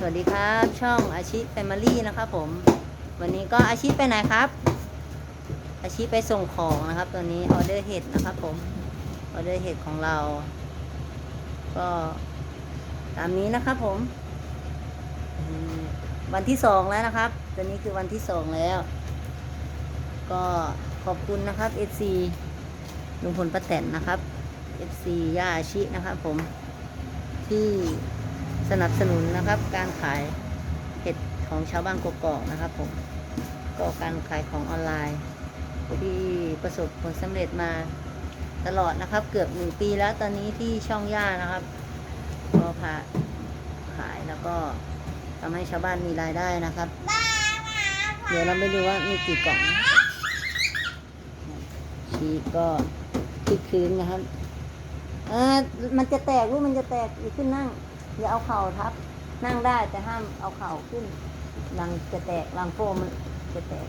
สวัสดีครับ ช่องอาชีพแฟมิลี่นะครับผม วันนี้ก็อาชีพไปไหนครับ อาชีพไปส่งของนะครับตัวนี้ออเดอร์เห็ดนะครับผมออเดอร์เห็ดของเรา ก็ตามนี้นะครับผม วันที่สองแล้วนะครับ ตัวนี้คือวันที่สองแล้ว ก็ขอบคุณนะครับ FC ลุงพลป้าแตนนะครับ FC ย่าอาชินะครับผมที่ สนับสนุนนะครับ การขายเห็ดของชาวบ้านกกอกนะครับผมก็การขายของออนไลน์ ที่ประสบผลสำเร็จมาตลอดนะครับ เกือบหนึ่งปีแล้วตอนนี้ที่ช่องย่านะครับ ก็พาขายแล้วก็ทำให้ชาวบ้านมีรายได้นะครับ เดี๋ยวเราไปดูว่ามีกี่กล่องชีก็คึกคืนนะครับ เออมันจะแตกลูกมันจะแตกอย่ขึ้นนั่ง อย่าเอาเข่าทับ นั่งได้แต่ห้ามเอาเข่าขึ้นรังจะแตกรังโฟมมันจะแตก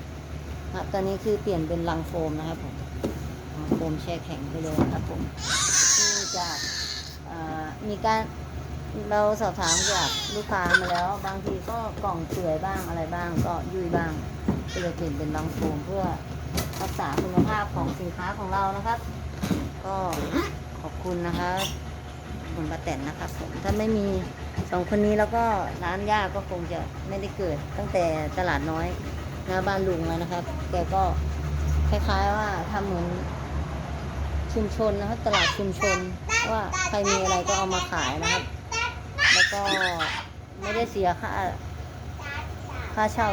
ครับตอนนี้คือเปลี่ยนเป็นรังโฟมนะครับผมรังโฟมแช่แข็งไปเลยครับผมนี่จากมีการเราสอบถามจากลูกค้ามาแล้ว บางทีก็กล่องเปื่อยบ้างอะไรบ้างก็ยุ่ยบ้างก็เลยเปลี่ยนเป็นรังโฟมเพื่อรักษาคุณภาพของสินค้าของเรานะครับ ก็ขอบคุณนะครับ คุณป้าแตนนะครับผมถ้าไม่มีสองคนนี้แล้วก็ร้านย่าก็คงจะไม่ได้เกิด ตั้งแต่ตลาดน้อยหน้าบ้านลุงแล้วนะครับ แกก็คล้ายๆว่าทำเหมือนชุมชนนะครับตลาดชุมชนว่าใครมีอะไรก็เอามาขายนะครับ แล้วก็ไม่ได้เสียค่าค่าเช่า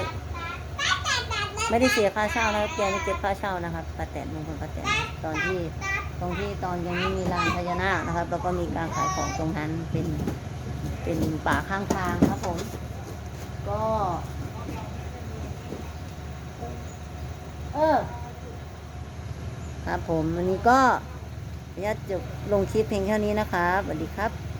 ไม่ได้เสียค่าเช่านะครับแกไม่เก็บค่าเช่านะครับป้าแตนลงพลป้าแตนตอนที่ตรงที่ตอนยังไม่มีลานพญานาคนะครับ แล้วก็มีการขายของตรงนั้นเป็นเป็นป่าข้างทางครับผม ก็ เออ ครับผมวันนี้ก็ญาติจบลงคลิปเพียงเท่านี้นะครับสวัสดีครับ